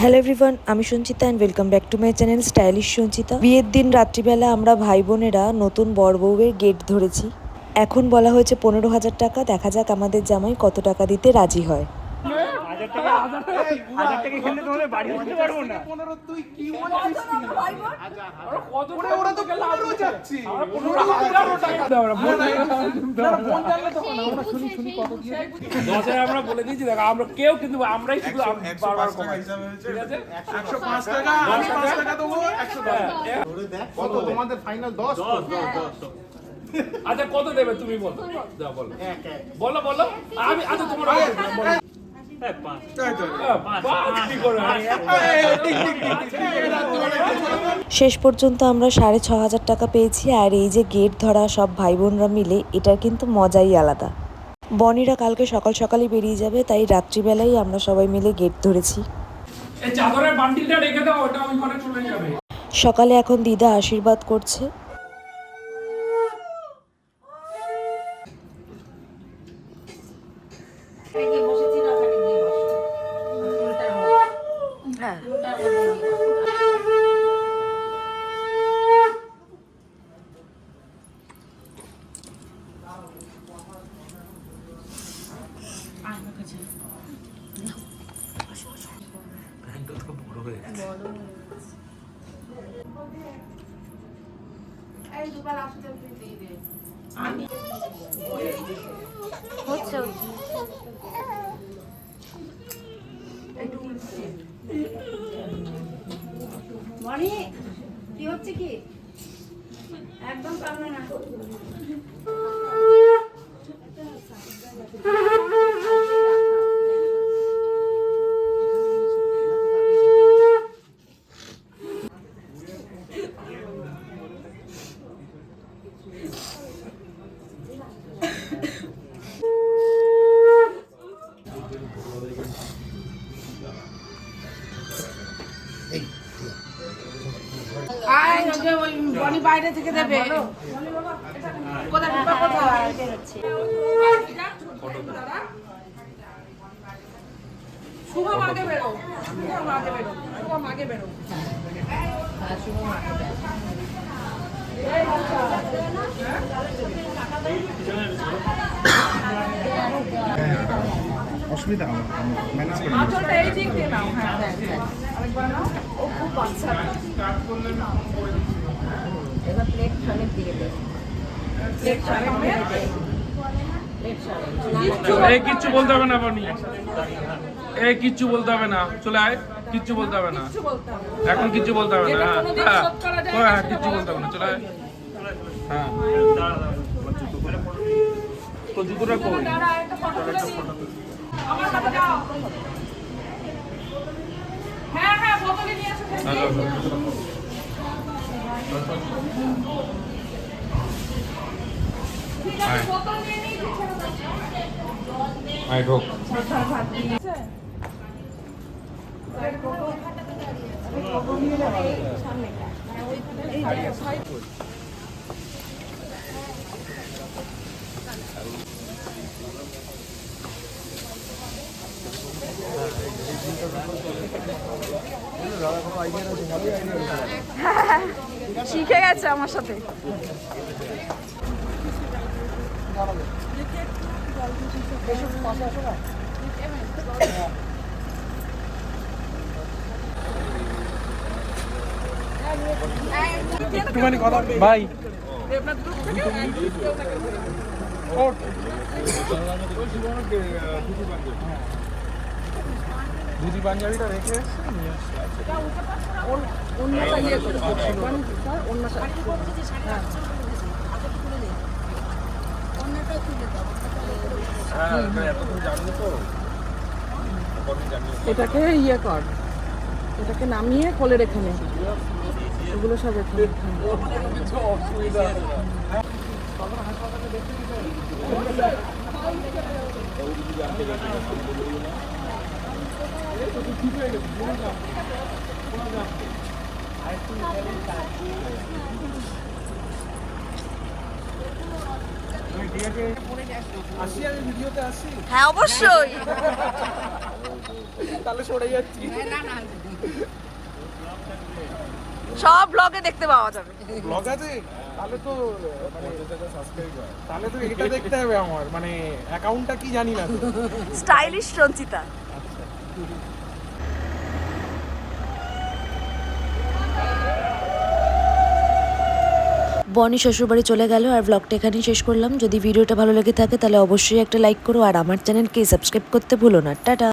Hello everyone আমি Sanchita and welcome back to my channel stylish Sanchita. বিয়ের দিন রাত্রিবেলা আমরা ভাই বোনেরা নতুন বর বউয়ের গেট ধরেছি। এখন বলা হয়েছে পনেরো হাজার টাকা, দেখা যাক আমাদের জামাই কত টাকা দিতে রাজি হয়। হাজার টাকা হাজার টাকা খেলে তোমাদের বাড়ি উঠতে পারব না। পনেরো তুই কি বলছিস কি? কত ওরে ওরা তো পনেরো যাচ্ছি। পনেরো হাজারও টাকা। দাও না, বোন বোন জানলে তখন আমরা শুনি শুনি কত দিয়ে? দশ বলে দিয়েছি দেখো আমরা কেউ কিন্তু আমরাই শুধু বারবার কমাই। ঠিক আছে? একশো পাঁচ টাকা আমি পাঁচ টাকা দেবো একশো দশ কত তোমাদের ফাইনাল দশ? আচ্ছা কত দেবে তুমি বলো? বলো। বলো আমি আচ্ছা তোমার শেষ পর্যন্ত আমরা সাড়ে ছ হাজার টাকা পেয়েছি আর এই যে গেট ধরা সব ভাই বোনরা মিলে এটার কিন্তু মজাই আলাদা বনিরা কালকে সকাল সকালই বেরিয়ে যাবে তাই রাত্রিবেলাই আমরা সবাই মিলে গেট ধরেছি সকালে এখন দিদা আশীর্বাদ দাও আশীর্বাদ করছে মনি কি হচ্ছে কি একদম পারবে না ওকে ওই বনি বাইরে থেকে দেবে। কোথায় ঢুকা কোথায়? শুভম আগে বেরো শুভম আগে বেরো শুভম আগে বেরো। অসুবিধা ম্যানেজ করে আঁচলটা এই দিক দিয়ে নাও হ্যাঁ। আরেকবার নাও ও খুব বাচ্চা এবার প্লেট ছলের দিকে প্লেট সামনে এই কিচ্ছু বলতে হবে না বনি। এই কিচ্ছু বলতে হবে না। চলে আয়। কিচ্ছু বলতে হবে না। এখন কিচ্ছু বলতে হবে না। হ্যাঁ। হ্যাঁ। না, হ্যাঁ কিচ্ছু বলতে হবে না। চলে আয়। হ্যাঁ তো জুতোটা কই? আমার সাথে যাও। বোতলে নিয়ে এসো শিখে গেছে আমার সাথে। একটুখানি কথা ভাই ধুতি পাঞ্জাবিটা রেখে অন্যটা এটাকে ইয়ে কর। এটাকে নামিয়ে কোলে রেখে নে। এগুলো সব এখানে। ভিডিওতে আসি হ্যাঁ অবশ্যই। তাহলে সরে যাচ্ছি। সব ব্লগে দেখতে পাওয়া যাবে। ব্লগ আছে? তাহলে তো মানে তাহলে তো এটা দেখতে হবে আমার মানে অ্যাকাউন্টটা কি জানি না স্টাইলিশ রঞ্চিতা বনি শ্বশুরবাড়ি চলে গেল আর ব্লগটা এখানেই শেষ করলাম। যদি ভিডিওটা ভালো লেগে থাকে তাহলে অবশ্যই একটা লাইক করো আর আমার চ্যানেলকে সাবস্ক্রাইব করতে ভুলো না। টাটা।